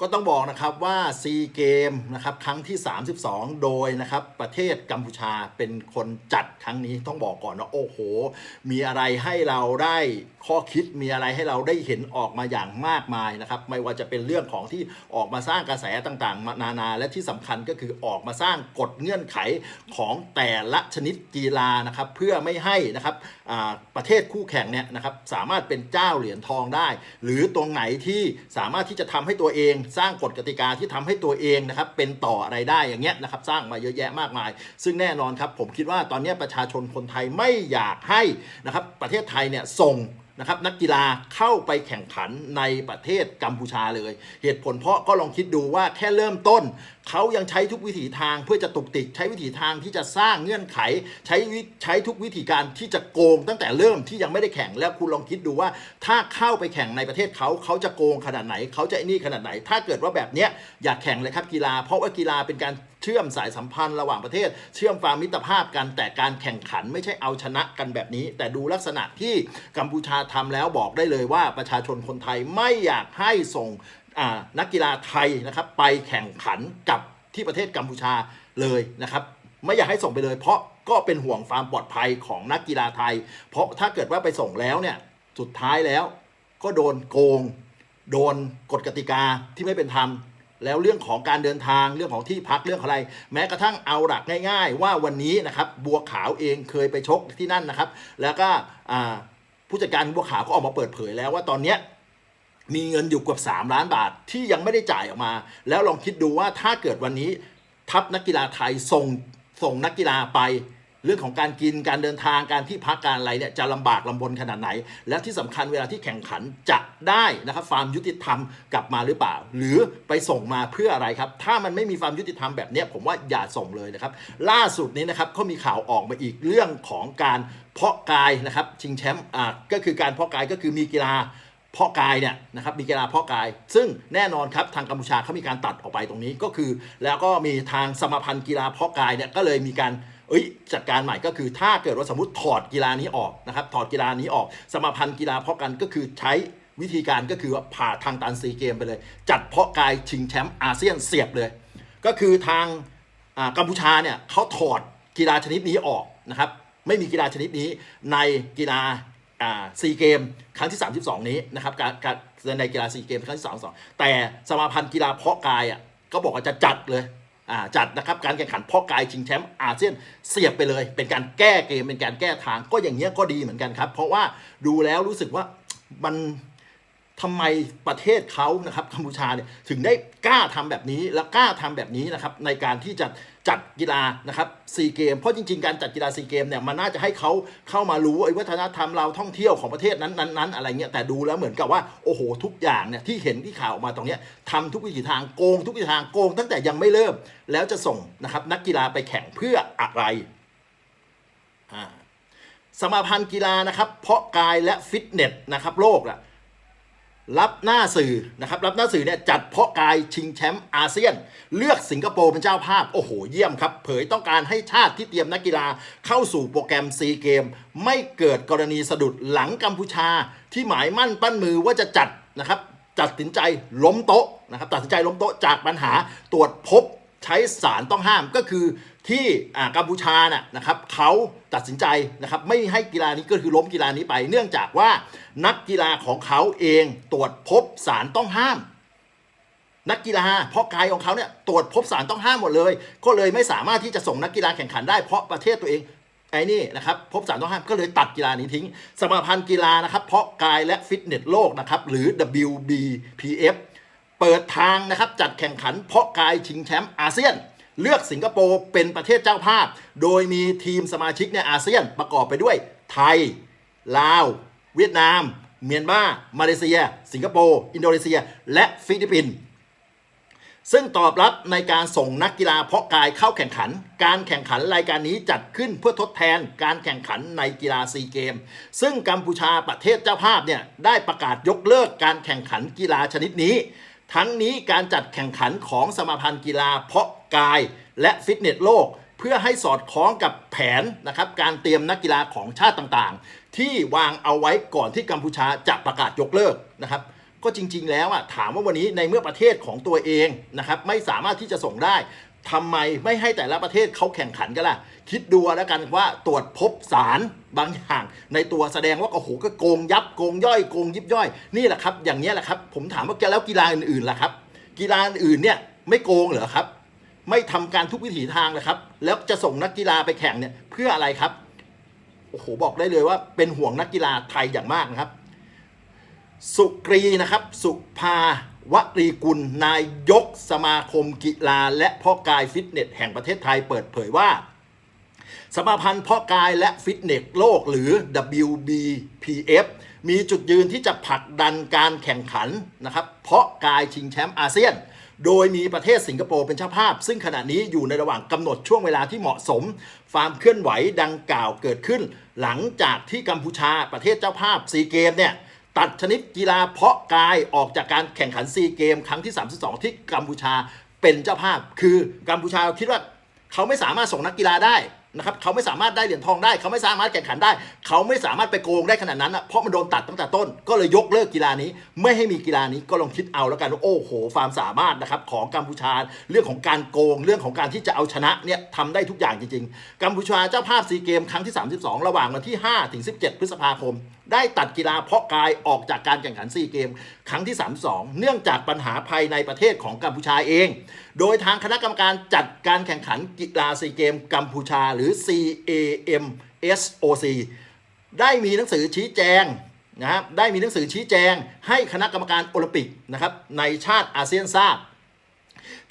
ก็ต้องบอกนะครับว่าซีเกมนะครับครั้งที่ 32 โดยนะครับประเทศกัมพูชาเป็นคนจัดครั้งนี้ต้องบอกก่อนว่าโอ้โห มีอะไรให้เราได้ข้อคิดมีอะไรให้เราได้เห็นออกมาอย่างมากมายนะครับไม่ว่าจะเป็นเรื่องของที่ออกมาสร้างกระแสต่างๆ นานาและที่สำคัญก็คือออกมาสร้างกฎเงื่อนไขของแต่ละชนิดกีฬานะครับเพื่อไม่ให้นะครับประเทศคู่แข่งเนี่ยนะครับสามารถเป็นเจ้าเหรียญทองได้ หรือตรงไหนที่สามารถที่จะทำให้ตัวเองสร้างกฎกติกาที่ทำให้ตัวเองนะครับเป็นต่ออะไรได้อย่างเงี้ยนะครับสร้างมาเยอะแยะมากมาย ซึ่งแน่นอนครับผมคิดว่าตอนนี้ประชาชนคนไทยไม่อยากให้นะครับประเทศไทยเนี่ยส่ง นะครับนักกีฬาเข้าไปแข่งขันในประเทศกัมพูชาเลย เหตุผลเพราะก็ลองคิดดูว่าแค่เริ่มต้น เขายังใช้ทุกวิถีทางเพื่อจะตุกติกใช้วิถีทางที่จะสร้างเงื่อนไข ใช้ใช้ทุกวิธีการที่จะโกงตั้งแต่เริ่มที่ยังไม่ได้แข่งแล้วคุณลองคิดดูว่า ถ้าเข้าไปแข่งในประเทศเขาเขาจะโกงขนาดไหน เขาจะนี่ขนาดไหน ถ้าเกิดว่าแบบเนี้ยอยากแข่งเลยครับกีฬา เพราะว่ากีฬาเป็นการ ชื่อมสายสัมพันธ์ระหว่างประเทศ เชื่อมความมิตรภาพกันแต่การแข่งขันไม่ใช่เอาชนะกันแบบนี้ แต่ดูลักษณะที่กัมพูชาทำแล้วบอกได้เลยว่าประชาชนคนไทยไม่อยากให้ส่งนักกีฬาไทยนะครับไปแข่งขันกับที่ประเทศกัมพูชาเลยนะครับไม่อยากให้ส่งไปเลย เพราะก็เป็นห่วงความปลอดภัยของนักกีฬาไทย เพราะถ้าเกิดว่าไปส่งแล้วเนี่ยสุดท้ายแล้วก็โดนโกง โดนกฎกติกาที่ไม่เป็นธรรม แล้วเรื่องของการเดินทางเรื่องของที่พักเรื่องอะไร แม้กระทั่งเอาหลักง่าย ๆ ว่าวันนี้นะครับบัวขาวเองเคยไปชกที่นั่นนะครับ แล้วก็ผู้จัดการบัวขาวก็ออกมาเปิดเผยแล้วว่าตอนเนี้ยมีเงินอยู่เกือบ3 ล้านบาทที่ยังไม่ได้จ่ายออกมา แล้วลองคิดดูว่าถ้าเกิดวันนี้ทัพนักกีฬาไทยส่งส่งนักกีฬาไป เรื่องของการกินการเดินทางการที่พักการอะไรเนี่ยจะลำบากลำบนขนาดไหน และที่สำคัญเวลาที่แข่งขันจะได้นะครับความยุติธรรมกลับมาหรือเปล่า หรือไปส่งมาเพื่ออะไรครับ ถ้ามันไม่มีความยุติธรรมแบบนี้ผมว่าอย่าส่งเลยนะครับ ล่าสุดนี้นะครับเขามีข่าวออกมาอีกเรื่องของการเพาะกายนะครับชิงแชมป์อ่าก็คือการเพาะกายก็คือมีกีฬาเพาะกายเนี่ยนะครับมีกีฬาเพาะกาย ซึ่งแน่นอนครับทางกัมพูชาเขามีการตัดออกไปตรงนี้ก็คือ แล้วก็มีทางสมาพันธ์กีฬาเพาะกายเนี่ยก็เลยมีการ เอ้ยจัดการใหม่ก็คือถ้าเกิดว่าสมมติถอดกีฬานี้ออกนะครับถอดกีฬานี้ออก สมาพันธ์กีฬาเพาะกันก็คือใช้วิธีการก็คือว่าผ่าทางตันซีเกมไปเลย จัดเพาะกายชิงแชมป์อาเซียนเสียบเลย ก็คือทางกัมพูชาเนี่ยเขาถอดกีฬาชนิดนี้ออกนะครับไม่มีกีฬาชนิดนี้ในกีฬาซีเกมครั้งที่ 32 นี้นะครับการการในกีฬาซีเกมครั้งที่32แต่สมาพันธ์กีฬาเพาะกายอะก็บอกว่าจะจัดเลย จัดนะครับการแข่งขันพ่อกายชิงแชมป์อาเซียนเสียบไปเลย เป็นการแก้เกมเป็นการแก้ทางก็อย่างเงี้ยก็ดีเหมือนกันครับ เพราะว่าดูแล้วรู้สึกว่ามัน ทำไมประเทศเขานะครับกัมพูชาเนี่ยถึงได้กล้าทำแบบนี้และกล้าทำแบบนี้นะครับในการที่จะจัดกีฬานะครับซีเกมเพราะจริง ๆ การจัดกีฬาซีเกมเนี่ยมันน่าจะให้เขาเข้ามารู้ไอ้วัฒนธรรมเราท่องเที่ยวของประเทศนั้นนั้นนั้นอะไรเงี้ยแต่ดูแล้วเหมือนกับว่าโอ้โหทุกอย่างเนี่ยที่เห็นที่ข่าวออกมาตรงเนี้ยทำทุกวิถีทางโกงทุกวิถีทางโกง ตั้งแต่ยังไม่เริ่มแล้วจะส่งนะครับนักกีฬาไปแข่งเพื่ออะไรอ่าสมาพันธ์กีฬานะครับเพาะกายและฟิตเนสนะครับโลกอะ รับหน้าสื่อนะครับรับหน้าสื่อเนี่ยจัดเพาะกายชิงแชมป์อาเซียน เลือกสิงคโปร์เป็นเจ้าภาพ โอ้โห เยี่ยมครับ เผยต้องการให้ชาติที่เตรียมนักกีฬาเข้าสู่โปรแกรมซีเกม ไม่เกิดกรณีสะดุดหลังกัมพูชา ที่หมายมั่นปั้นมือว่าจะจัดนะครับตัดสินใจล้มโต๊ะนะครับตัดสินใจล้มโต๊ะจากปัญหาตรวจพบใช้สารต้องห้ามก็คือ ที่กัมพูชาน่ะนะครับเขาตัดสินใจนะครับไม่ให้กีฬานี้ก็คือล้มกีฬานี้ไป เนื่องจากว่านักกีฬาของเขาเองตรวจพบสารต้องห้าม นักกีฬาเพราะกายของเขาเนี่ยตรวจพบสารต้องห้ามหมดเลย ก็เลยไม่สามารถที่จะส่งนักกีฬาแข่งขันได้เพราะประเทศตัวเองไอ้นี่นะครับพบสารต้องห้ามก็เลยตัดกีฬานี้ทิ้ง สมาพันธ์กีฬานะครับเพาะกายและฟิตเนสโลกนะครับหรือ WBPF เปิดทางนะครับจัดแข่งขันเพาะกายชิงแชมป์อาเซียน เลือกสิงคโปร์เป็นประเทศเจ้าภาพ โดยมีทีมสมาชิกในอาเซียนประกอบไปด้วยไทย ลาว เวียดนาม เมียนมามาเลเซีย สิงคโปร์ อินโดนีเซีย และฟิลิปปินส์ซึ่งตอบรับในการส่งนักกีฬาเพาะกายเข้าแข่งขัน การแข่งขันรายการนี้จัดขึ้นเพื่อทดแทนการแข่งขันในกีฬาซีเกม ซึ่งกัมพูชาประเทศเจ้าภาพเนี่ยได้ประกาศยกเลิกการแข่งขันกีฬาชนิดนี้ ทั้งนี้การจัดแข่งขันของสมาพันธ์กีฬาเพาะ กายและฟิตเนสโลก เพื่อให้สอดคล้องกับแผนนะครับการเตรียมนักกีฬาของชาติต่างๆ ที่วางเอาไว้ก่อนที่กัมพูชาจะประกาศยกเลิกนะครับก็จริง ๆ แล้วอะถามว่าวันนี้ในเมื่อประเทศของตัวเองนะครับไม่สามารถที่จะส่งได้ทำไมไม่ให้แต่ละประเทศเขาแข่งขันกันล่ะ คิดดูแล้วกันว่าตรวจพบสารบางอย่าง ในตัวแสดงว่าโอ้โหก็โกงยับโกงย่อยโกงยิบย่อย นี่แหละครับ อย่างนี้แหละครับ ผมถามว่าแล้วกีฬาอื่นๆล่ะครับ กีฬาอื่นเนี่ยไม่โกงเหรอครับ ไม่ทำการทุกวิถีทางเลยครับ แล้วจะส่งนักกีฬาไปแข่งเนี่ยเพื่ออะไรครับโอ้โหบอกได้เลยว่าเป็นห่วงนักกีฬาไทยอย่างมากนะครับ สุกรีนะครับ สุภาวรีกุล นายกสมาคมกีฬา และพ่อกายฟิตเนสแห่งประเทศไทยเปิดเผยว่า สมาพันธ์พาะกายและฟิตเนสโลกหรือ WBPF มีจุดยืนที่จะผลักดันการแข่งขันนะครับ เพาะกายชิงแชมป์อาเซียน โดยมีประเทศสิงคโปร์เป็นเจ้าภาพ ซึ่งขณะนี้อยู่ในระหว่างกำหนดช่วงเวลาที่เหมาะสมความเคลื่อนไหวดังกล่าวเกิดขึ้น หลังจากที่กัมพูชาประเทศเจ้าภาพซีเกมเนี่ยตัดชนิดกีฬาเพาะกายออกจากการแข่งขันซีเกม ครั้งที่ 32 ที่กัมพูชาเป็นเจ้าภาพ คือกัมพูชาคิดว่าเขาไม่สามารถส่งนักกีฬาได้ นะครับเขาไม่สามารถได้เหรียญทองได้ เขาไม่สามารถแข่งขันได้ เขาไม่สามารถไปโกงได้ขนาดนั้นอะเพราะมันโดนตัดตั้งแต่ต้น ก็เลยยกเลิกกีฬานี้ ไม่ให้มีกีฬานี้ก็ลองคิดเอาแล้วกันว่าโอ้โหความสามารถนะครับของกัมพูชาเรื่องของการโกงเรื่องของการที่จะเอาชนะเนี่ยทำได้ทุกอย่างจริงๆกัมพูชาเจ้าภาพซีเกมครั้งที่ 32 ระหว่างวันที่5ถึง17 พฤษภาคม ได้ตัดกีฬาเพาะกายออกจากการแข่งขันซีเกม ครั้งที่ 32 เนื่องจากปัญหาภายในประเทศของกัมพูชาเอง โดยทางคณะกรรมการจัดการแข่งขันกีฬาซีเกมกัมพูชาหรือ CAMSOC ได้มีหนังสือชี้แจงนะครับได้มีหนังสือชี้แจง ให้คณะกรรมการโอลิมปิกนะครับในชาติอาเซียนทราบ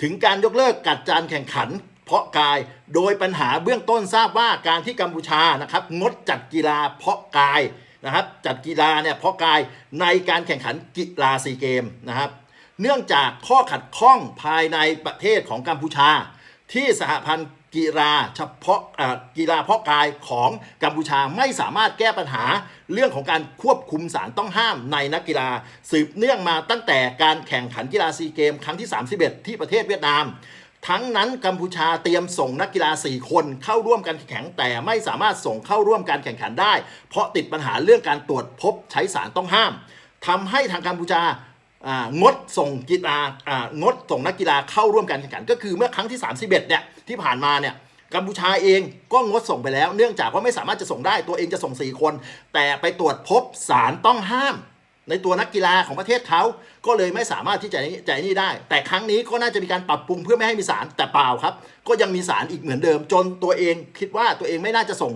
ถึงการยกเลิกกัดจานแข่งขันเพาะกายโดยปัญหาเบื้องต้นทราบว่าการที่กัมพูชานะครับงดจัดกีฬาเพาะกาย นะครับจัดกีฬาเนี่ยเพาะกายในการแข่งขันกีฬาซีเกมนะครับ เนื่องจากข้อขัดข้องภายในประเทศของกัมพูชา ที่สหพันธ์กีฬาเฉพาะกีฬาเพาะกายของกัมพูชาไม่สามารถแก้ปัญหา เรื่องของการควบคุมสารต้องห้ามในนักกีฬา สืบเนื่องมาตั้งแต่การแข่งขันกีฬาซีเกม ครั้งที่ 31 ที่ประเทศเวียดนาม ทั้งนั้นกัมพูชาเตรียมส่งนักกีฬา 4 คนเข้าร่วมการแข่งขันแต่ไม่สามารถส่งเข้าร่วมการแข่งขันได้ เพราะติดปัญหาเรื่องการตรวจพบใช้สารต้องห้ามทำให้ทางกัมพูชางดส่งกีฬาอ่างดส่งนักกีฬาเข้าร่วมการแข่งขัน ก็คือเมื่อครั้งที่ 31เนี่ยที่ผ่านมาเนี่ยกัมพูชาเองก็งดส่งไปแล้ว เนื่องจากว่าไม่สามารถจะส่งได้ตัวเองจะส่ง 4 คน แต่ไปตรวจพบสารต้องห้าม ในตัวนักกีฬาของประเทศเขาก็เลยไม่สามารถที่จะจะนี่ได้ แต่ครั้งนี้ก็น่าจะมีการปรับปรุงเพื่อไม่ให้มีสารแต่เปล่าครับ ก็ยังมีสารอีกเหมือนเดิม จนตัวเองคิดว่าตัวเองไม่น่าจะส่ง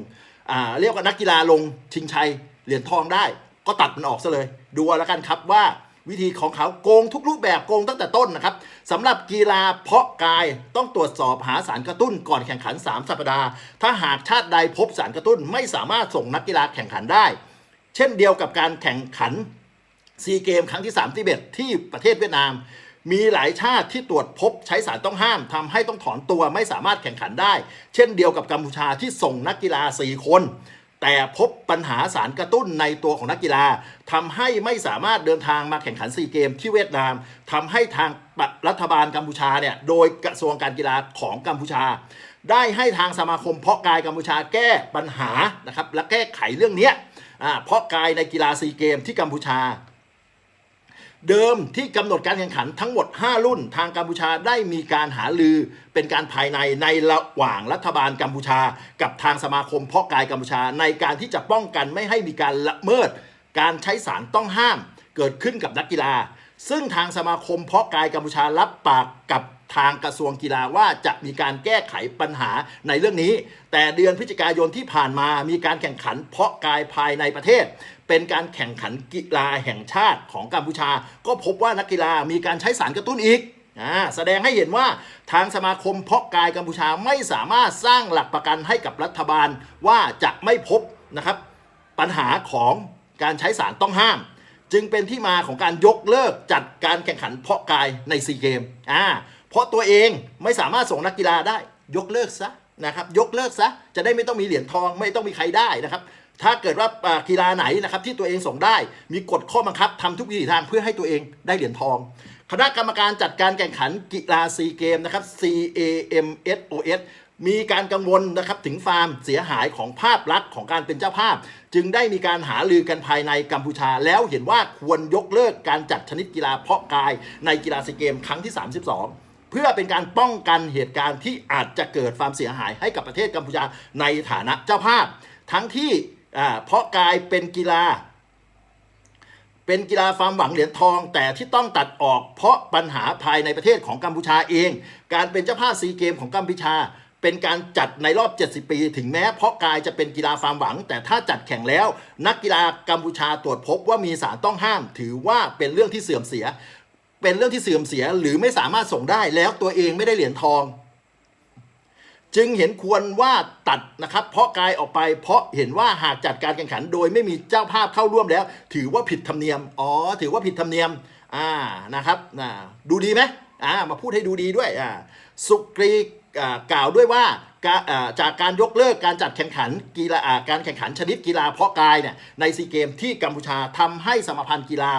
เรียกว่านักกีฬาลงชิงชัยเหรียญทองได้ ก็ตัดมันออกซะเลย ดูเอาแล้วกันครับว่าวิธีของเขาโกงทุกรูปแบบโกงตั้งแต่ต้นนะครับสำหรับกีฬาเพาะกายต้องตรวจสอบหาสารกระตุ้นก่อนแข่งขัน 3 สัปดาห์ ถ้าหากชาติใดพบสารกระตุ้นไม่สามารถส่งนักกีฬาแข่งขันได้ เช่นเดียวกับการแข่งขัน ซีเกมครั้งที่3ที่เบ็ดที่ประเทศเวียดนาม มีหลายชาติที่ตรวจพบใช้สารต้องห้ามทำให้ต้องถอนตัวไม่สามารถแข่งขันได้ เช่นเดียวกับกัมพูชาที่ส่งนักกีฬา 4 คน แต่พบปัญหาสารกระตุ้นในตัวของนักกีฬาทำให้ไม่สามารถเดินทางมาแข่งขันซีเกมที่เวียดนามทำให้ทางรัฐบาลกัมพูชาเนี่ยโดยกระทรวงการกีฬาของกัมพูชา ได้ให้ทางสมาคมเพาะกายกัมพูชาแก้ปัญหานะครับและแก้ไขเรื่องนี้เพาะกายในกีฬาซีเกมที่กัมพูชา เดิมที่กำหนดการแข่งขันทั้งหมด 5 รุ่นทางกัมพูชาได้มีการหาลือเป็นการภายในในระหว่างรัฐบาลกัมพูชา กับทางสมาคมเพาะกายกัมพูชา ในการที่จะป้องกันไม่ให้มีการละเมิด การใช้สารต้องห้ามเกิดขึ้นกับนักกีฬา ซึ่งทางสมาคมเพาะกายกัมพูชารับปากกับ ทางกระทรวงกีฬาว่าจะมีการแก้ไขปัญหาในเรื่องนี้ แต่เดือนพฤศจิกายนที่ผ่านมามีการแข่งขันเพาะกายภายในประเทศ เป็นการแข่งขันกีฬาแห่งชาติของกัมพูชา ก็พบว่านักกีฬามีการใช้สารกระตุ้นอีกแสดงให้เห็นว่าทางสมาคมเพาะกายกัมพูชาไม่สามารถสร้างหลักประกันให้กับรัฐบาลว่าจะไม่พบนะครับปัญหาของการใช้สารต้องห้าม จึงเป็นที่มาของการยกเลิกจัดการแข่งขันเพาะกายในซีเกมอ่า เพราะตัวเองไม่สามารถส่งนักกีฬาได้ ยกเลิกซะนะครับ ยกเลิกซะจะได้ไม่ต้องมีเหรียญทองไม่ต้องมีใครได้นะครับ ถ้าเกิดว่ากีฬาไหนนะครับที่ตัวเองส่งได้ มีกฎข้อบังคับทำทุกวิถีทางเพื่อให้ตัวเองได้เหรียญทอง คณะกรรมการจัดการแข่งขันกีฬาซีเกมนะครับ CAMSOS มีการกังวลนะครับถึงความเสียหายของภาพลักษณ์ของการเป็นเจ้าภาพ จึงได้มีการหาลือกันภายในกัมพูชา แล้วเห็นว่าควรยกเลิกการจัดชนิดกีฬาเพาะกายในกีฬาซีเกมครั้งที่ 32 เพื่อเป็นการป้องกันเหตุการณ์ที่อาจจะเกิดความเสียหายให้กับประเทศกัมพูชาในฐานะเจ้าภาพ ทั้งที่เพราะกายเป็นกีฬา เป็นกีฬาความหวังเหรียญทอง แต่ที่ต้องตัดออกเพราะปัญหาภายในประเทศของกัมพูชาเอง การเป็นเจ้าภาพซีเกมของกัมพูชาเป็นการจัดในรอบ 70 ปี ถึงแม้เพราะกายจะเป็นกีฬาความหวัง แต่ถ้าจัดแข่งแล้ว นักกีฬากัมพูชาตรวจพบว่ามีสารต้องห้าม ถือว่าเป็นเรื่องที่เสื่อมเสีย เป็นเรื่องที่เสื่อมเสียหรือไม่สามารถส่งได้แล้วตัวเองไม่ได้เหรียญทอง จึงเห็นควรว่าตัดนะครับ เพราะกายออกไปเพราะเห็นว่าหากจัดการแข่งขันโดยไม่มีเจ้าภาพเข้าร่วมแล้ว ถือว่าผิดธรรมเนียมอ๋อถือว่าผิดธรรมเนียมอ่านะครับอ่าดูดีไหมอ่ามาพูดให้ดูดีด้วยอ่าสุกรีกล่าวด้วยว่าจากการยกเลิกการจัดแข่งขันกีฬาการแข่งขันชนิดกีฬาเพาะกายเนี่ยในซีเกมที่กัมพูชาทำให้สมาพันธ์กีฬา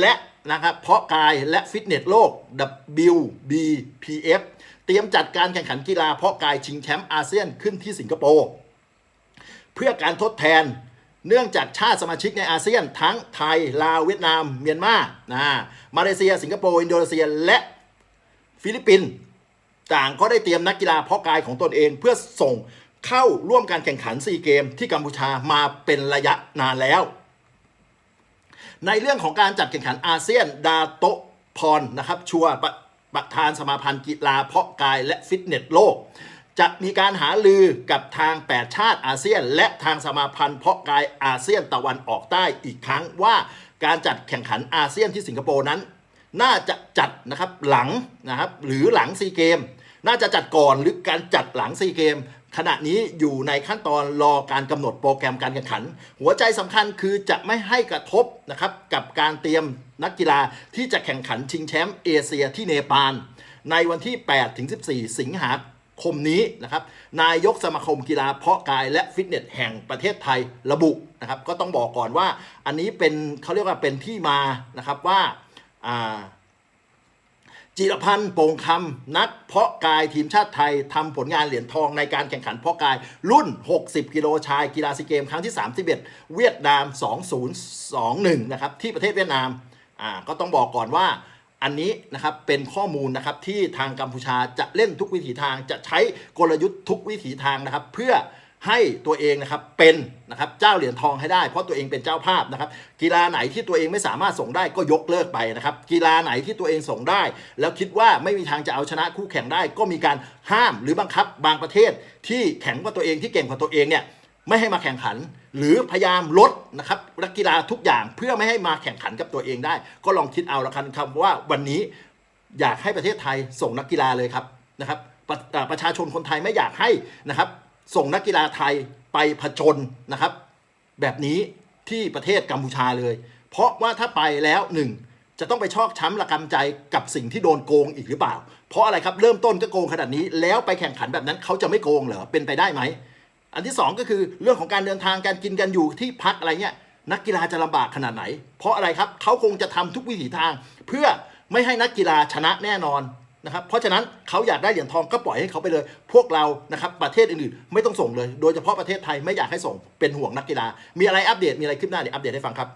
และ นะครับเพาะกายและฟิตเนสโลก WBPF เตรียมจัดการแข่งขันกีฬาเพาะกายชิงแชมป์อาเซียนขึ้นที่สิงคโปร์เพื่อการทดแทนเนื่องจากชาติสมาชิกในอาเซียน ทั้งไทย ลาวเวียดนาม เมียนมานะมาเลเซีย สิงคโปร์ อินโดนีเซีย และฟิลิปปินส์ต่างก็ได้เตรียมนักกีฬาเพาะกายของตนเอง เพื่อส่งเข้าร่วมการแข่งขันซีเกมที่กัมพูชามาเป็นระยะนานแล้ว ในเรื่องของการจัดแข่งขันอาเซียนดาโตพรนะครับชัวประประธานสมาพันธ์กีฬาเพาะกายและฟิตเนสโลก จะมีการหาลือกับทาง 8 ชาติอาเซียน และทางสมาพันธ์เพาะกายอาเซียนตะวันออกใต้อีกครั้งว่าการจัดแข่งขันอาเซียนที่สิงคโปร์นั้น น่าจะจัดนะครับหลังนะครับหรือหลังซีเกมน่าจะจัดก่อนหรือการจัดหลังซีเกม ขณะนี้อยู่ในขั้นตอนรอการกำหนดโปรแกรมการแข่งขัน หัวใจสำคัญคือจะไม่ให้กระทบนะครับกับการเตรียมนักกีฬาที่จะแข่งขันชิงแชมป์เอเชียที่เนปาลในวันที่ 8 ถึง 14 สิงหาคมนี้นะครับนายกสมาคมกีฬาเพาะกายและฟิตเนสแห่งประเทศไทยระบุนะครับก็ต้องบอกก่อนว่าอันนี้เป็นเขาเรียกว่าเป็นที่มานะครับว่าอ่า จิรพันธ์โป่งคำนักเพาะกายทีมชาติไทยทำผลงานเหรียญทองในการแข่งขันเพาะกายรุ่น 60 กิโลชายกีฬาซีเกม ครั้งที่ 31 เวียดนาม 2021 นะครับที่ประเทศเวียดนามอ่าก็ต้องบอกก่อนว่าอันนี้นะครับเป็นข้อมูลนะครับที่ทางกัมพูชาจะเล่นทุกวิถีทางจะใช้กลยุทธ์ทุกวิถีทางนะครับ เพื่อ ให้ตัวเองนะครับเป็นนะครับเจ้าเหรียญทองให้ได้ เพราะตัวเองเป็นเจ้าภาพนะครับ กีฬาไหนที่ตัวเองไม่สามารถส่งได้ก็ยกเลิกไปนะครับ กีฬาไหนที่ตัวเองส่งได้ แล้วคิดว่าไม่มีทางจะเอาชนะคู่แข่งได้ ก็มีการห้ามหรือบังคับบางประเทศ ที่แข็งกว่าตัวเองที่เก่งกว่าตัวเองเนี่ยไม่ให้มาแข่งขัน หรือพยายามลดนะครับนักกีฬาทุกอย่างเพื่อไม่ให้มาแข่งขันกับตัวเองได้ ก็ลองคิดเอาละกันครับว่าวันนี้อยากให้ประเทศไทยส่งนักกีฬาเลยครับนะครับประประชาชนคนไทยไม่อยากให้นะครับ ส่งนักกีฬาไทยไปผจญนะครับ แบบนี้ที่ประเทศกัมพูชาเลย เพราะว่าถ้าไปแล้วหนึ่งจะต้องไปชอกช้ำระกำใจกับสิ่งที่โดนโกงอีกหรือเปล่า เพราะอะไรครับเริ่มต้นก็โกงขนาดนี้แล้วไปแข่งขันแบบนั้นเขาจะไม่โกงเหรอเป็นไปได้ไหมอันที่สองก็คือเรื่องของการเดินทางการกินกันอยู่ที่พักอะไรเงี้ยนักกีฬาจะลำบากขนาดไหน เพราะอะไรครับเขาคงจะทำทุกวิถีทาง เพื่อไม่ให้นักกีฬาชนะแน่นอน นะครับ เพราะฉะนั้นเขาอยากได้เหรียญทองก็ปล่อยให้เขาไปเลย พวกเรานะครับประเทศอื่นๆไม่ต้องส่งเลย โดยเฉพาะประเทศไทยไม่อยากให้ส่งเป็นห่วงนักกีฬา มีอะไรอัปเดตมีอะไรขึ้นหน้าเดี๋ยวอัปเดตให้ฟังครับ